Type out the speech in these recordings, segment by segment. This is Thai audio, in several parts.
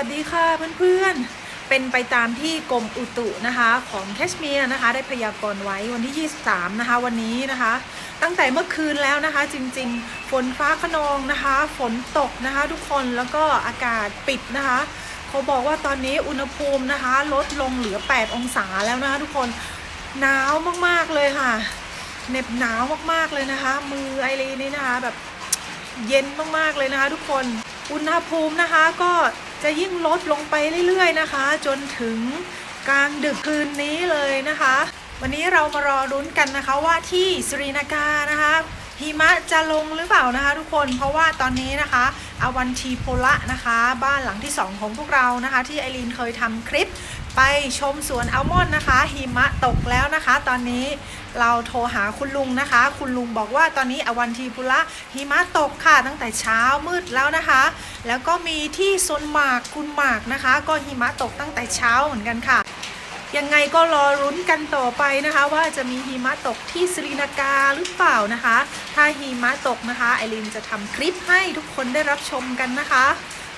ัสดีค่ะเพื่อนๆ เป็นไปตามที่กรมอุตุนะคะของแคชเมียร์นะคะ ได้พยากรณ์ไว้วันที่ 23 นะคะ วันนี้นะคะ ตั้งแต่เมื่อคืนแล้วนะคะ จริงๆ ฝนฟ้าขนองนะคะ ฝนตกนะคะ ทุกคนแล้วก็อากาศปิดนะคะเขาบอกว่าตอนนี้อุณหภูมินะคะ ลดลงเหลือ 8 องศาแล้วนะคะ ทุกคนหนาวมากๆเลยค่ะเหน็บหนาวมากๆเลยนะคะ มือไอรีนี่นะคะแบบเย็นมากๆเลยนะคะ ทุกคนอุณหภูมินะคะก็ จะยิ่งลดลงไปเรื่อยๆนะคะ จนถึงกลางดึกคืนนี้เลยนะคะ วันนี้เรามารอรุ้นกันนะคะว่าที่สรีนากานะคะหิมะจะลงหรือเปล่านะคะ ทุกคนเพราะว่าตอนนี้นะคะอาวันทีโพละนะคะ บ้านหลังที่ 2 ของพวกเรานะคะ ที่ไอรีนเคยทำคลิป ไปชมสวนอัลมอนด์นะคะ หิมะตกแล้วนะคะ ตอนนี้เราโทรหาคุณลุงนะคะ คุณลุงบอกว่าตอนนี้อวันทีพุระหิมะตกค่ะตั้งแต่เช้ามืดแล้วนะคะ แล้วก็มีที่ซนหมากกุนหมากนะคะ ก็หิมะตกตั้งแต่เช้าเหมือนกันค่ะ ยังไงก็รอรุ้นกันต่อไปนะคะ ว่าจะมีหิมะตกที่สรีนากาหรือเปล่านะคะ ถ้าหิมะตกนะคะไอรินจะทำคลิปให้ทุกคนได้รับชมกันนะคะ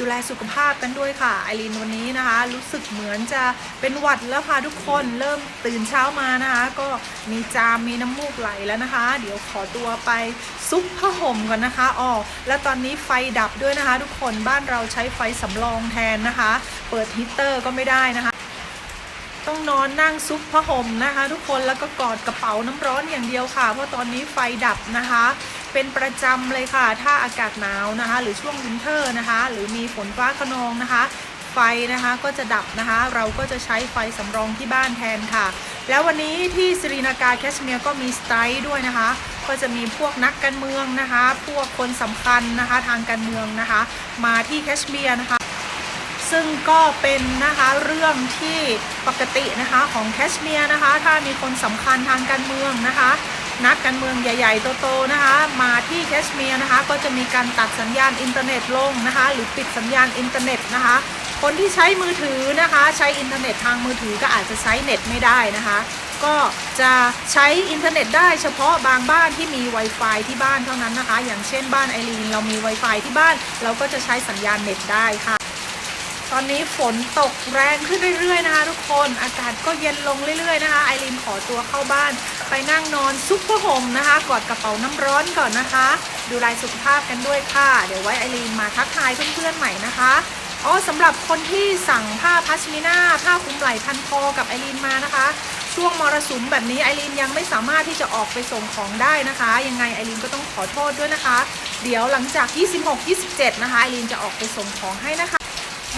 ดูแลสุขภาพกันด้วยค่ะไอรินวันนี้นะคะ รู้สึกเหมือนจะเป็นหวัดแล้วค่ะทุกคนเริ่มตื่นเช้ามานะคะ ก็มีจามมีน้ำมูกไหลแล้วนะคะ เดี๋ยวขอตัวไปซุปผ้าห่มก่อนนะคะอ๋อและตอนนี้ไฟดับด้วยนะคะ ทุกคนบ้านเราใช้ไฟสำรองแทนนะคะ เปิดฮีตเตอร์ก็ไม่ได้นะคะต้องนอนนั่งซุปผ้าห่มนะคะ ทุกคนแล้วก็กอดกระเป๋าน้ำร้อนอย่างเดียวค่ะ เพราะตอนนี้ไฟดับนะคะ เป็นประจำเลยค่ะ ถ้าอากาศหนาวนะคะ หรือช่วงวินเทอร์นะคะ หรือมีฝนฟ้าขนองนะคะไฟนะคะก็จะดับนะคะ เราก็จะใช้ไฟสำรองที่บ้านแทนค่ะ แล้ววันนี้ที่สรีนากาแคชเมียร์ก็มีสไตร์ด้วยนะคะ ก็จะมีพวกนักการเมืองนะคะ พวกคนสำคัญนะคะทางการเมืองนะคะ มาที่แคชเมียร์นะคะ ซึ่งก็เป็นนะคะเรื่องที่ปกตินะคะของแคชเมียร์นะคะ ถ้ามีคนสำคัญทางการเมืองนะคะ นักการเมืองใหญ่ ๆ โตๆนะคะ มาที่แคชเมียร์นะคะ ก็จะมีการตัดสัญญาณอินเทอร์เน็ตลงนะคะ หรือปิดสัญญาณอินเทอร์เน็ตนะคะ คนที่ใช้มือถือนะคะ ใช้อินเทอร์เน็ตทางมือถือก็อาจจะใช้เน็ตไม่ได้นะคะ ก็จะใช้อินเทอร์เน็ตได้เฉพาะบางบ้านที่มี Wi-Fi ที่บ้านเท่านั้นนะคะ อย่างเช่นบ้านไอรีนเรามี Wi-Fi ที่บ้าน เราก็จะใช้สัญญาณเน็ตได้ค่ะ ตอนนี้ฝนตกแรงขึ้นเรื่อยๆนะคะ ทุกคนอากาศก็เย็นลงเรื่อยๆนะคะไอรินขอตัวเข้าบ้าน ไปนั่งนอนซุปเปอร์โฮมนะคะกอดกระเป๋าน้ำร้อนก่อนนะคะ ดูแลสุขภาพกันด้วยค่ะ เดี๋ยวไว้ไอรินมาทักทายเพื่อนๆใหม่นะคะอ๋อสำหรับคนที่สั่งผ้าพัชมิน่าผ้าคลุมไหล่พันคอกับไอรินมานะคะ ช่วงมรสุมแบบนี้ไอรินยังไม่สามารถที่จะออกไปส่งของได้นะคะ ยังไงไอรินก็ต้องขอโทษด้วยนะคะ เดี๋ยวหลังจาก 26-27 นะคะไอรินจะออกไปส่งของให้นะคะ บ